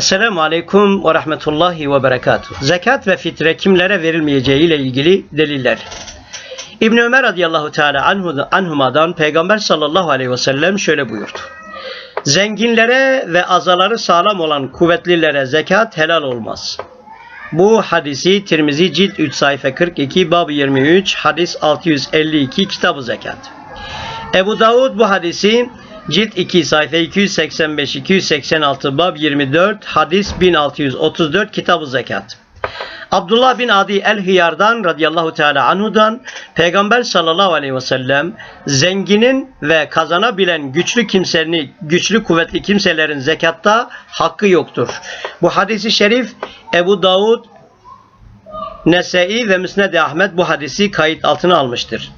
Esselamu Aleyküm ve Rahmetullahi ve Berekatuhu. Zekat ve fitre kimlere verilmeyeceği ile ilgili deliller. İbn Ömer radıyallahu teala anhu, anhumadan Peygamber sallallahu aleyhi ve sellem şöyle buyurdu. Zenginlere ve azaları sağlam olan kuvvetlilere zekat helal olmaz. Bu hadisi Tirmizi cilt 3 sayfa 42 bab 23 hadis 652 kitabı zekat. Ebu Davud bu hadisi cilt 2 sayfa 285 286 bab 24 hadis 1634 kitabı zekat. Abdullah bin Adi el-Hiyar'dan radıyallahu teala anhudan Peygamber sallallahu aleyhi ve sellem zenginin ve kazanabilen güçlü kimsenin güçlü kuvvetli kimselerin zekatta hakkı yoktur. Bu hadisi şerif Ebu Davud Nesai ve Müsned Ahmet bu hadisi kayıt altına almıştır.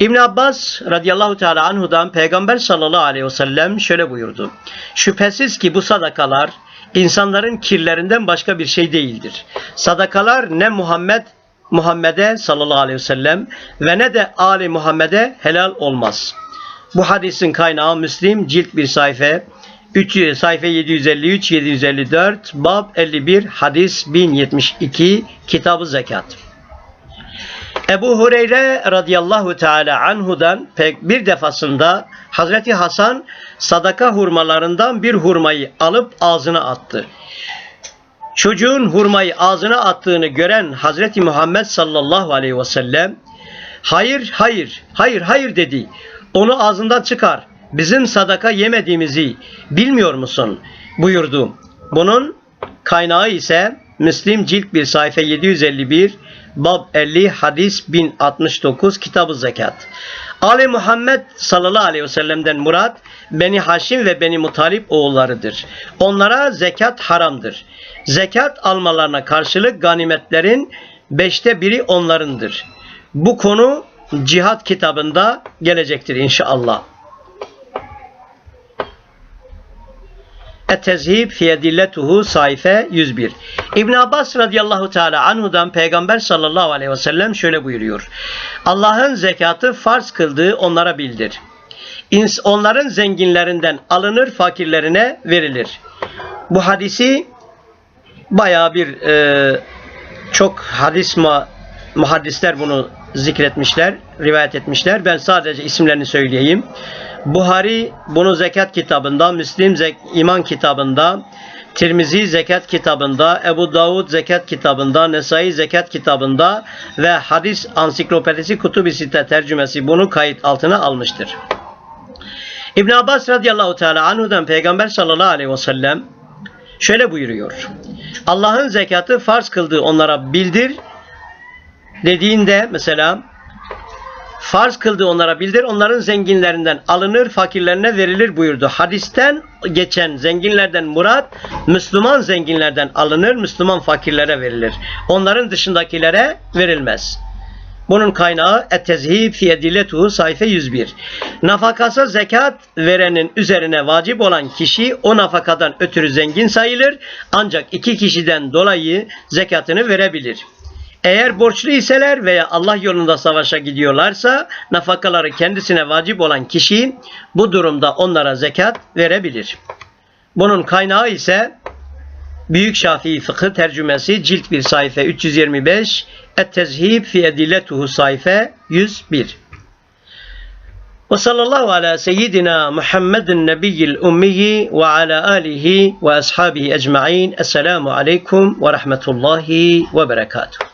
İbn Abbas radıyallahu teala anhudan Peygamber sallallahu aleyhi ve sellem şöyle buyurdu. Şüphesiz ki bu sadakalar insanların kirlerinden başka bir şey değildir. Sadakalar ne Muhammed Muhammed'e sallallahu aleyhi ve sellem ve ne de Ali Muhammed'e helal olmaz. Bu hadisin kaynağı Müslim cilt bir sayfa 3 sayfa 753 754 bab 51 hadis 1072 kitabı zekat. Ebu Hureyre radıyallahu teala anhudan pek bir defasında Hazreti Hasan sadaka hurmalarından bir hurmayı alıp ağzına attı. Çocuğun hurmayı ağzına attığını gören Hazreti Muhammed sallallahu aleyhi ve sellem hayır hayır hayır hayır dedi. Onu ağzından çıkar. Bizim sadaka yemediğimizi bilmiyor musun? buyurdu. Bunun kaynağı ise Müslim cilt 1 sayfa 751 bab 50 hadis 1069 kitabı zekat. Ali Muhammed sallallahu aleyhi ve sellem'den murat Beni Haşim ve Beni Mutalip oğullarıdır. Onlara zekat haramdır. Zekat almalarına karşılık ganimetlerin beşte biri onlarındır. Bu konu cihat kitabında gelecektir inşallah. Et-Tezhib fi edilletuhu sayfa 101. İbn Abbas radıyallahu teala anhudan Peygamber sallallahu aleyhi ve sellem şöyle buyuruyor. Allah'ın zekatı farz kıldığı onlara bildir. Onların zenginlerinden alınır fakirlerine verilir. Bu hadisi baya bir e, çok hadis ma, muhaddisler bunu zikretmişler, rivayet etmişler. Ben sadece isimlerini söyleyeyim. Buhari bunu zekat kitabında, Müslim zek iman kitabında, Tirmizi zekat kitabında, Ebu Davud zekat kitabında, Nesai zekat kitabında ve hadis ansiklopedisi Kutubi Site tercümesi bunu kayıt altına almıştır. İbn Abbas radıyallahu teala anhudan Peygamber sallallahu aleyhi ve sellem şöyle buyuruyor. Allah'ın zekatı farz kıldığı onlara bildir dediğinde mesela farz kıldığı onlara bildir. Onların zenginlerinden alınır, fakirlerine verilir buyurdu. Hadisten geçen zenginlerden murat, Müslüman zenginlerden alınır, Müslüman fakirlere verilir. Onların dışındakilere verilmez. Bunun kaynağı Et-Tezhib fi edilletuhu sayfa 101. Nafakası zekat verenin üzerine vacip olan kişi o nafakadan ötürü zengin sayılır. Ancak iki kişiden dolayı zekatını verebilir. Eğer borçlu iseler veya Allah yolunda savaşa gidiyorlarsa nafakaları kendisine vacip olan kişi bu durumda onlara zekat verebilir. Bunun kaynağı ise Büyük Şafii Fıkıh tercümesi cilt 1 sayfa 325 Et-Tezhib fi edilletuhu sayfa 101 ve sallallahu ala seyyidina Muhammedin nebiyyil ummiyi ve ala alihi ve ashabihi ecma'in. Esselamu aleyküm ve rahmetullahi ve berekatuhu.